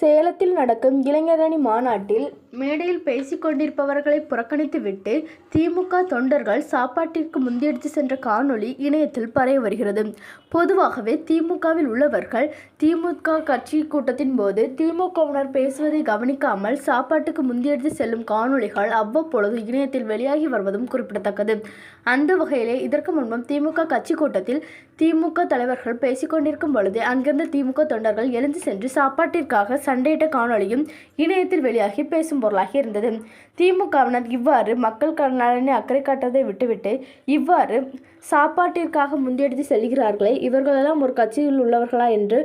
சேலத்தில் நடக்கும் இளைஞரணி மாநாட்டில் மேடையில் பேசிக் கொண்டிருப்பவர்களை புறக்கணித்துவிட்டு திமுக தொண்டர்கள் சாப்பாட்டிற்கு முந்தியடித்து சென்ற காணொளி இணையத்தில் பரவி வருகிறது. பொதுவாகவே திமுகவில் உள்ளவர்கள் திமுக கட்சி கூட்டத்தின் போது திமுகவினர் பேசுவதை கவனிக்காமல் சாப்பாட்டுக்கு முந்தியடித்து செல்லும் காணொளிகள் அவ்வப்பொழுது இணையத்தில் வெளியாகி வருவதும் குறிப்பிடத்தக்கது. அந்த வகையிலே இதற்கு முன்பும் திமுக கட்சி கூட்டத்தில் திமுக தலைவர்கள் பேசிக் கொண்டிருக்கும் அங்கிருந்த திமுக தொண்டர்கள் எழுந்து சென்று சாப்பாட்டிற்காக சண்டையிட்ட காணொளியும் இணையத்தில் வெளியாகி பேசும் பொருளாகி இருந்தது. திமுகவினர் இவ்வாறு மக்கள் நலனை அக்கறை காட்டுவதை விட்டுவிட்டு இவ்வாறு சாப்பாட்டிற்காக முந்தியடித்து செல்கிறார்களே இவர்களெல்லாம் ஒரு கட்சியில் உள்ளவர்களா என்று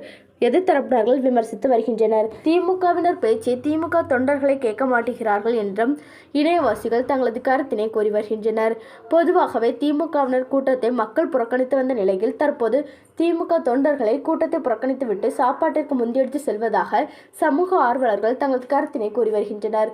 எதிர்த்தரப்பினர்கள் விமர்சித்து வருகின்றனர். திமுகவினர் பேச்சை திமுக தொண்டர்களை கேட்க மாட்டேகிறார்கள் என்றும் இணையவாசிகள் தங்களது கருத்தினை கூறி வருகின்றனர். பொதுவாகவே திமுகவினர் கூட்டத்தை மக்கள் புறக்கணித்து வந்த நிலையில் தற்போது திமுக தொண்டர்களை கூட்டத்தை புறக்கணித்துவிட்டு சாப்பாட்டிற்கு முந்தியடித்து செல்வதாக சமூக ஆர்வலர்கள் தங்களது கருத்தினை கூறி வருகின்றனர்.